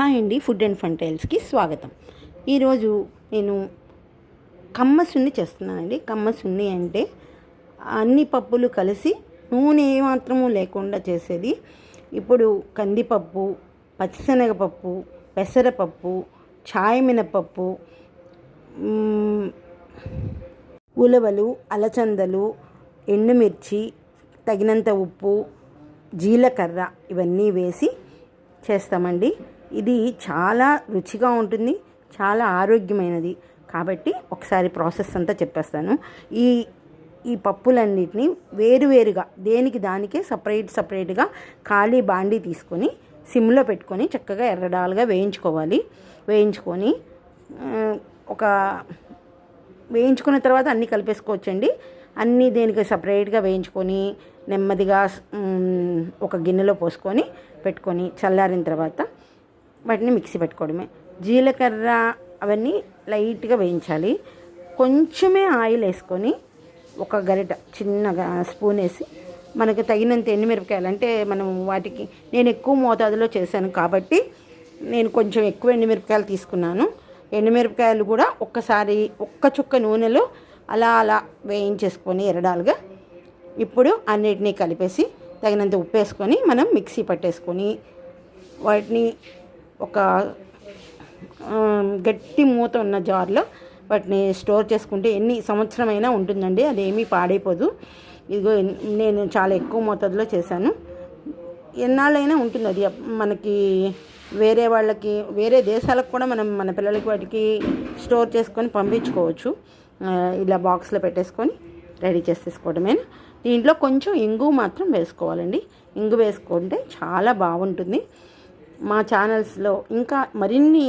Hi అండి food and fun టైల్స్కి స్వాగతం. ఈరోజు నేను కమ్మ సున్ని చేస్తున్నానండి. కమ్మ సున్ని అంటే అన్ని పప్పులు కలిసి నూనె ఏమాత్రము లేకుండా చేసేది. ఇప్పుడు కందిపప్పు పచ్చిశనగపప్పు పెసరపప్పు ఛాయ్ మినపప్పు ఉలవలు అలచందలు ఎండుమిర్చి తగినంత ఉప్పు జీలకర్ర ఇవన్నీ వేసి చేస్తామండి. ఇది చాలా రుచిగా ఉంటుంది చాలా ఆరోగ్యమైనది. కాబట్టి ఒకసారి ప్రాసెస్ అంతా చెప్పేస్తాను. ఈ ఈ పప్పులన్నిటిని వేరువేరుగా దేనికి దానికే సపరేట్ సపరేట్గా ఖాళీ బాండీ తీసుకొని సిమ్లో పెట్టుకొని చక్కగా ఎర్రడాలుగా వేయించుకోవాలి. వేయించుకొని ఒక వేయించుకున్న తర్వాత అన్నీ కలిపేసుకోవచ్చండి. అన్నీ దేనికి సపరేట్గా వేయించుకొని నెమ్మదిగా ఒక గిన్నెలో పోసుకొని పెట్టుకొని చల్లారిన తర్వాత వాటిని మిక్సీ పెట్టుకోవడమే. జీలకర్ర అవన్నీ లైట్గా వేయించాలి. కొంచెమే ఆయిల్ వేసుకొని ఒక గరిట చిన్నగా స్పూన్ వేసి మనకు తగినంత ఎండుమిరపకాయలు అంటే మనం వాటికి నేను ఎక్కువ మోతాదులో చేశాను కాబట్టి నేను కొంచెం ఎక్కువ ఎండుమిరపకాయలు తీసుకున్నాను. ఎండుమిరపకాయలు కూడా ఒక్కసారి ఒక్క చుక్క నూనెలో అలా అలా వేయించేసుకొని ఎరడాలుగా ఇప్పుడు అన్నిటినీ కలిపేసి తగినంత ఉప్పు వేసుకొని మనం మిక్సీ పట్టేసుకొని వాటిని ఒక గట్టి మూత ఉన్న జార్లో వాటిని స్టోర్ చేసుకుంటే ఎన్ని సంవత్సరమైనా ఉంటుందండి అదేమీ పాడైపోదు. ఇదిగో నేను చాలా ఎక్కువ మోతాదులో చేశాను. ఎన్నాళ్ళైనా ఉంటుంది అది మనకి వేరే వాళ్ళకి వేరే దేశాలకు కూడా మనం మన పిల్లలకి వాటికి స్టోర్ చేసుకొని పంపించుకోవచ్చు. ఇలా బాక్స్లో పెట్టేసుకొని రెడీ చేసేసుకోవడమే. దీంట్లో కొంచెం ఇంగు మాత్రం వేసుకోవాలండి. ఇంగు వేసుకుంటే చాలా బాగుంటుంది. మా ఛానల్స్లో ఇంకా మరిన్ని